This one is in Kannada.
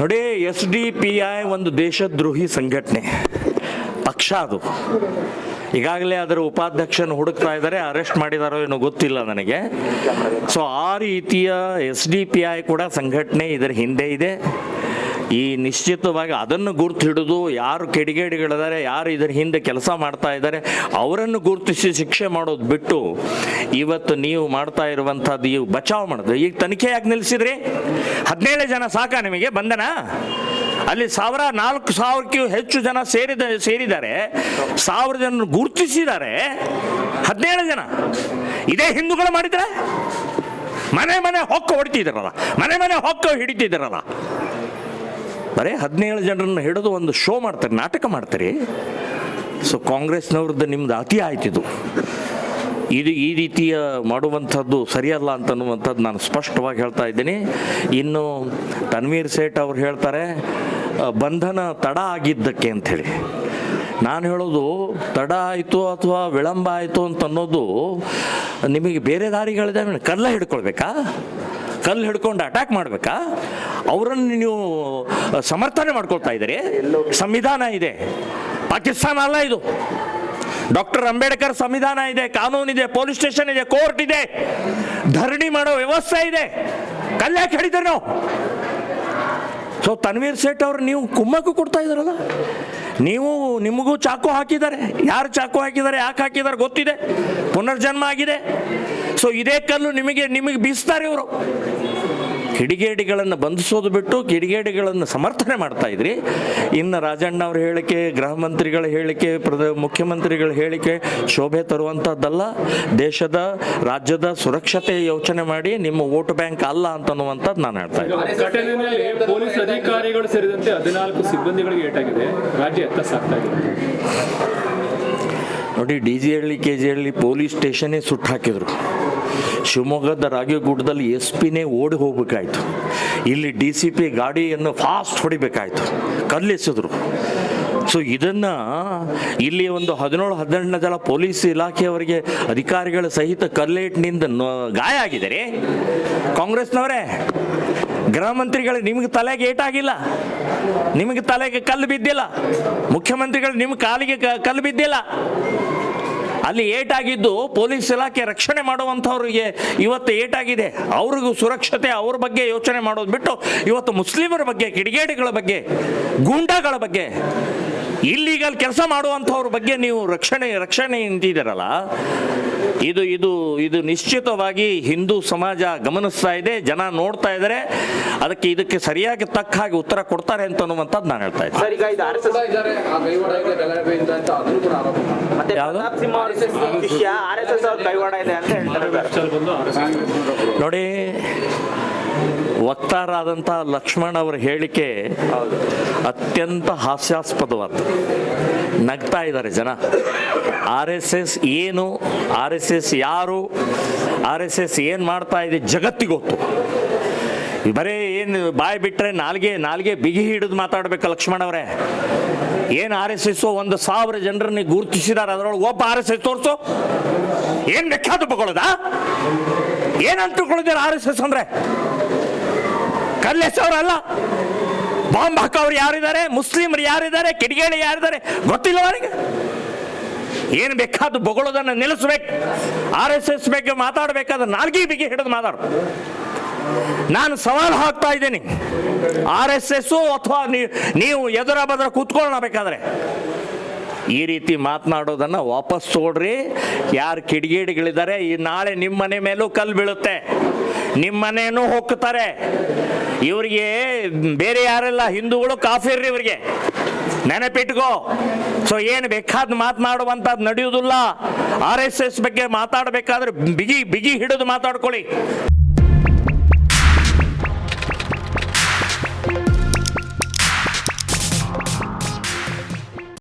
ನೋಡಿ, ಎಸ್ ಡಿ ಪಿ ಐ ಒಂದು ದೇಶದ್ರೋಹಿ ಸಂಘಟನೆ. ಪಕ್ಷ ಅದು. ಈಗಾಗಲೇ ಅದರ ಉಪಾಧ್ಯಕ್ಷನ ಹುಡುಕ್ತಾ ಇದ್ದಾರೆ, ಅರೆಸ್ಟ್ ಮಾಡಿದಾರೋ ಏನೋ ಗೊತ್ತಿಲ್ಲ ನನಗೆ. ಸೊ ಆ ರೀತಿಯ ಎಸ್ ಡಿ ಪಿ ಐ ಕೂಡ ಸಂಘಟನೆ ಇದರ ಹಿಂದೆ ಇದೆ. ಈ ನಿಶ್ಚಿತವಾಗಿ ಅದನ್ನು ಗುರುತು ಹಿಡಿದು ಯಾರು ಕೆಡಿಗೇಡಿಗಳಿದ್ದಾರೆ, ಯಾರು ಇದರ ಹಿಂದೆ ಕೆಲಸ ಮಾಡ್ತಾ ಇದ್ದಾರೆ, ಅವರನ್ನು ಗುರುತಿಸಿ ಶಿಕ್ಷೆ ಮಾಡೋದು ಬಿಟ್ಟು ಇವತ್ತು ನೀವು ಮಾಡ್ತಾ ಇರುವಂಥದ್ದು ಇವು ಬಚಾವ್ ಮಾಡೋದು. ಈಗ ತನಿಖೆ ಯಾಕೆ ನಿಲ್ಲಿಸಿದ್ರಿ ಹದಿನೇಳು ಜನ ಸಾಕ ನಿಮಗೆ ಬಂಧನ? ಅಲ್ಲಿ ಸಾವಿರ, ನಾಲ್ಕು ಸಾವಿರಕ್ಕೂ ಹೆಚ್ಚು ಜನ ಸೇರಿದ, ಸೇರಿದ್ದಾರೆ. ಸಾವಿರ ಜನ ಗುರುತಿಸಿದ್ದಾರೆ. ಹದಿನೇಳು ಜನ. ಇದೇ ಹಿಂದೂಗಳು ಮಾಡಿದ್ರೆ? ಮನೆ ಮನೆ ಹೊಕ್ಕ ಹೊಡಿತಿದ್ರಲ್ಲ, ಮನೆ ಮನೆ ಹೊಕ್ಕ ಹಿಡಿತಿದ್ದಾರಲ್ಲ ಬರೀ ಹದಿನೇಳು ಜನರನ್ನು ಹಿಡಿದು ಒಂದು ಶೋ ಮಾಡ್ತಾರೆ, ನಾಟಕ ಮಾಡ್ತಾರೆ. ಸೊ ಕಾಂಗ್ರೆಸ್ನವ್ರದ್ದು ನಿಮ್ದು ಅತಿ ಆಯ್ತಿದು. ಇದು ಈ ರೀತಿಯ ಮಾಡುವಂಥದ್ದು ಸರಿಯಲ್ಲ ಅಂತನ್ನುವಂಥದ್ದು ನಾನು ಸ್ಪಷ್ಟವಾಗಿ ಹೇಳ್ತಾ ಇದ್ದೀನಿ. ಇನ್ನು ತನ್ವೀರ್ ಸೇಠ್ ಅವ್ರು ಹೇಳ್ತಾರೆ ಬಂಧನ ತಡ ಆಗಿದ್ದಕ್ಕೆ ಅಂಥೇಳಿ. ನಾನು ಹೇಳೋದು, ತಡ ಆಯಿತು ಅಥವಾ ವಿಳಂಬ ಆಯಿತು ಅಂತ ಅನ್ನೋದು ನಿಮಗೆ ಬೇರೆ ದಾರಿಗಳಿದೆ ಕಲ್ಲ ಹಿಡ್ಕೊಳ್ಬೇಕಾ? ಕಲ್ಲು ಹಿಡ್ಕೊಂಡು ಅಟ್ಯಾಕ್ ಮಾಡಬೇಕಾ? ಅವರನ್ನು ನೀವು ಸಮರ್ಥನೆ ಮಾಡ್ಕೊಳ್ತಾ ಇದ್ದೀರಿ? ಸಂವಿಧಾನ ಇದೆ. ಪಾಕಿಸ್ತಾನ ಅಲ್ಲ ಇದು. ಡಾಕ್ಟರ್ ಅಂಬೇಡ್ಕರ್ ಸಂವಿಧಾನ ಇದೆ ಕಾನೂನಿದೆ ಪೊಲೀಸ್ ಸ್ಟೇಷನ್ ಇದೆ ಕೋರ್ಟ್ ಇದೆ. ಧರಣಿ ಮಾಡೋ ವ್ಯವಸ್ಥೆ ಇದೆ. ಕಲ್ಯಾಕ್ ಹಿಡಿದ್ರೆ ನಾವು? ಸೊ ತನ್ವೀರ್ ಸೇಠ್ ಅವ್ರು ನೀವು ಕುಮ್ಮಕ್ಕು ಕೊಡ್ತಾ ಇದ್ದಾರಲ್ಲ? ನೀವು ನಿಮಗೂ ಚಾಕು ಹಾಕಿದ್ದಾರೆ. ಯಾರು ಚಾಕು ಹಾಕಿದ್ದಾರೆ, ಯಾಕೆ ಹಾಕಿದ್ದಾರೆ ಗೊತ್ತಿದೆ. ಪುನರ್ಜನ್ಮ ಆಗಿದೆ. ಸೊ ಇದೇ ಕಲ್ಲು ನಿಮಗೆ ನಿಮಗೆ ಬೀಸ್ತಾರೆ ಇವರು. ಕಿಡಿಗೇಡಿಗಳನ್ನು ಬಂಧಿಸೋದು ಬಿಟ್ಟು ಕಿಡಿಗೇಡಿಗಳನ್ನು ಸಮರ್ಥನೆ ಮಾಡ್ತಾ ಇದ್ರಿ. ಇನ್ನು ರಾಜಣ್ಣ ಅವ್ರ ಹೇಳಿಕೆ ಗೃಹ ಮಂತ್ರಿಗಳ ಹೇಳಿಕೆ ಪ್ರಧ ಮುಖ್ಯಮಂತ್ರಿಗಳ ಹೇಳಿಕೆ ಶೋಭೆ ತರುವಂಥದ್ದಲ್ಲ ದೇಶದ ರಾಜ್ಯದ ಸುರಕ್ಷತೆ ಯೋಚನೆ ಮಾಡಿ ನಿಮ್ಮ ವೋಟ್ ಬ್ಯಾಂಕ್ ಅಲ್ಲ ಅಂತನ್ನುವಂಥದ್ದು ನಾನು ಹೇಳ್ತಾ ಇದ್ದೀನಿ. ಪೊಲೀಸ್ ಅಧಿಕಾರಿಗಳು ಸೇರಿದಂತೆ ಹದಿನಾಲ್ಕು ಸಿಬ್ಬಂದಿಗಳಿಗೆ ಏಟಾಗಿದೆ. ರಾಜ್ಯ ಎತ್ತ ಸಾಕ್ತಾ ನೋಡಿ D J Halli K G Halli police ಸ್ಟೇಷನ್ನೇ ಸುಟ್ಟು ಹಾಕಿದ್ರು. ಶಿವಮೊಗ್ಗದ ರಾಗಿಗೂಟದಲ್ಲಿ ಎಸ್ ಪಿನೇ ಓಡಿ ಹೋಗ್ಬೇಕಾಯ್ತು. ಇಲ್ಲಿ ಡಿ ಸಿ ಪಿ ಗಾಡಿಯನ್ನು ಫಾಸ್ಟ್ ಹೊಡಿಬೇಕಾಯ್ತು. ಕಲ್ಲೆಸೆದ್ರು. ಸೊ ಇದನ್ನು ಇಲ್ಲಿ ಒಂದು ಹದಿನೇಳು, ಹದಿನೆಂಟನೇ ಜನ ಪೊಲೀಸ್ ಇಲಾಖೆಯವರಿಗೆ ಅಧಿಕಾರಿಗಳ ಸಹಿತ ಕಲ್ಲೇಟ್ನಿಂದ ಗಾಯ ಆಗಿದ್ದಾರೆ ಕಾಂಗ್ರೆಸ್ನವರೇ, ಗೃಹ ಮಂತ್ರಿಗಳು ನಿಮಗೆ ತಲೆಗೆ ಏಟಾಗಿಲ್ಲ. ನಿಮಗೆ ತಲೆಗೆ ಕಲ್ಲು ಬಿದ್ದಿಲ್ಲ. ಮುಖ್ಯಮಂತ್ರಿಗಳು ನಿಮ್ಮ ಕಾಲಿಗೆ ಕಲ್ಲು ಬಿದ್ದಿಲ್ಲ. ಅಲ್ಲಿ ಏಟಾಗಿದ್ದು ಪೊಲೀಸ್ ಇಲಾಖೆ ರಕ್ಷಣೆ ಮಾಡುವಂಥವ್ರಿಗೆ ಇವತ್ತು ಏಟಾಗಿದೆ. ಅವ್ರಿಗೂ ಸುರಕ್ಷತೆ, ಅವ್ರ ಬಗ್ಗೆ ಯೋಚನೆ ಮಾಡೋದು ಬಿಟ್ಟು ಇವತ್ತು ಮುಸ್ಲಿಮರ ಬಗ್ಗೆ, ಕಿಡಿಗೇಡಿಗಳ ಬಗ್ಗೆ, ಗೂಂಡಾಗಳ ಬಗ್ಗೆ, ಇಲ್ಲಿಗಲ್ ಕೆಲಸ ಮಾಡುವಂಥವ್ರ ಬಗ್ಗೆ ನೀವು ರಕ್ಷಣೆ ರಕ್ಷಣೆ ನಿಂತಿದ್ದೀರಲ್ಲ ಇದು ಇದು ಇದು ನಿಶ್ಚಿತವಾಗಿ ಹಿಂದೂ ಸಮಾಜ ಗಮನಿಸ್ತಾ ಇದೆ ಜನ ನೋಡ್ತಾ ಇದ್ದಾರೆ. ಅದಕ್ಕೆ ಇದಕ್ಕೆ ಸರಿಯಾಗಿ ತಕ್ಕ ಹಾಗೆ ಉತ್ತರ ಕೊಡ್ತಾರೆ ಅಂತ ಅನ್ನುವಂಥದ್ದು ನಾನು ಹೇಳ್ತಾ ಇದ್ದೀನಿ. ಸರ್ ಈಗ ಇದು ಆರ್ ಎಸ್ ಎಸ್ ಇದ್ದಾರೆ ಕೈವಾಡ ಇದೆ ಗಲಭೆಯಿಂದ ಅಂತ ಅದನ್ನು ಕೂಡ ಆರೋಪ ಮತ್ತೆ ಪ್ರತಾಪ್ ಸಿಂಹ ಅವ್ರ ವಿಷಯ ಆರ್ ಎಸ್ ಎಸ್ ಕೈವಾಡ ಇದೆ ಅಂತ ಹೇಳ್ತಾರೆ. ಸರ್ ಚಲ್ ಬಂದು RSS ನೋಡಿ ವಕ್ತಾರಾದಂಥ ಲಕ್ಷ್ಮಣ್ ಅವರ ಹೇಳಿಕೆ ಅತ್ಯಂತ ಹಾಸ್ಯಾಸ್ಪದವಾದ ನಗ್ತಾ ಇದ್ದಾರೆ ಜನ. ಆರ್ ಎಸ್ ಎಸ್ ಏನು ಆರ್ ಎಸ್ ಎಸ್ ಯಾರು ಆರ್ ಎಸ್ ಎಸ್ ಏನು ಮಾಡ್ತಾ ಇದೆ ಜಗತ್ತಿಗೆ ಗೊತ್ತು ಬರೇ ಏನು ಬಾಯಿ ಬಿಟ್ಟರೆ ನಾಲ್ಗೆ ನಾಲ್ಗೆ ಬಿಗಿ ಹಿಡಿದು ಮಾತಾಡ್ಬೇಕು ಲಕ್ಷ್ಮಣ ಅವರೇ. ಏನು ಆರ್ ಎಸ್ ಎಸ್ ಒಂದು ಸಾವಿರ ಜನರನ್ನ ಗುರುತಿಸಿದಾರೆ, ಅದರೊಳಗೆ ಒಬ್ಬ ಆರ್ ಎಸ್ ಎಸ್ ತೋರಿಸು. ಏನು ಲೆಕ್ಕ ತಗೊಳ್ಳೋದಾ ಏನಂತ ತಿಳ್ಕೊಂಡಿದ್ದಾರೆ ಆರ್ ಎಸ್ ಎಸ್ ಅಂದರೆ ಅವರಲ್ಲ. ಬಾಂಬ್ ಹಾಕೋರು ಯಾರಿದ್ದಾರೆ? ಮುಸ್ಲಿಮರು ಯಾರಿದ್ದಾರೆ? ಕಿಡಿಗೇಡಿ ಯಾರಿದ್ದಾರೆ? ಗೊತ್ತಿಲ್ಲ ಅವರಿಗೆ. ಏನು ಬೇಕಾದ ಬೊಗಳೋದನ್ನು ನಿಲ್ಲಿಸ್ಬೇಕು. ಆರ್ ಎಸ್ ಎಸ್ ಬಗ್ಗೆ ಮಾತಾಡಬೇಕಾದ್ರೆ ನಾಲ್ಗಿ ಬಿಗಿ ಹಿಡಿದು ಮಾತಾಡು. ನಾನು ಸವಾಲು ಹಾಕ್ತಾ ಇದ್ದೀನಿ. ಆರ್ ಎಸ್ ಎಸ್ಸು ಅಥವಾ ನೀವು ಎದುರ ಬದರ ಕೂತ್ಕೊಳ್ಳೋಣ ಬೇಕಾದ್ರೆ. ಈ ರೀತಿ ಮಾತನಾಡೋದನ್ನ ವಾಪಸ್ ತಗೊಳ್ರಿ ಯಾರು ಕಿಡಿಗೇಡಿಗಳಿದ್ದಾರೆ, ಈ ನಾಳೆ ನಿಮ್ಮ ಮನೆ ಮೇಲೂ ಕಲ್ಲು ಬೀಳುತ್ತೆ. ನಿಮ್ಮ ಮನೆಯನ್ನು ಹೊಕ್ಕುತ್ತಾರೆ. ಇವರಿಗೆ ಬೇರೆ ಯಾರೆಲ್ಲ ಹಿಂದೂಗಳು ಕಾಫಿರ್ರಿ ಇವರಿಗೆ. ನೆನಪಿಟ್ಕೋ. ಸೊ ಏನು ಬೇಕಾದ ಮಾತನಾಡುವಂಥದ್ದು ನಡೆಯುವುದಿಲ್ಲ. ಆರ್ ಎಸ್ ಎಸ್ ಬಗ್ಗೆ ಮಾತಾಡಬೇಕಾದ್ರೆ ಬಿಗಿ ಬಿಗಿ ಹಿಡಿದು ಮಾತಾಡ್ಕೊಳ್ಳಿ.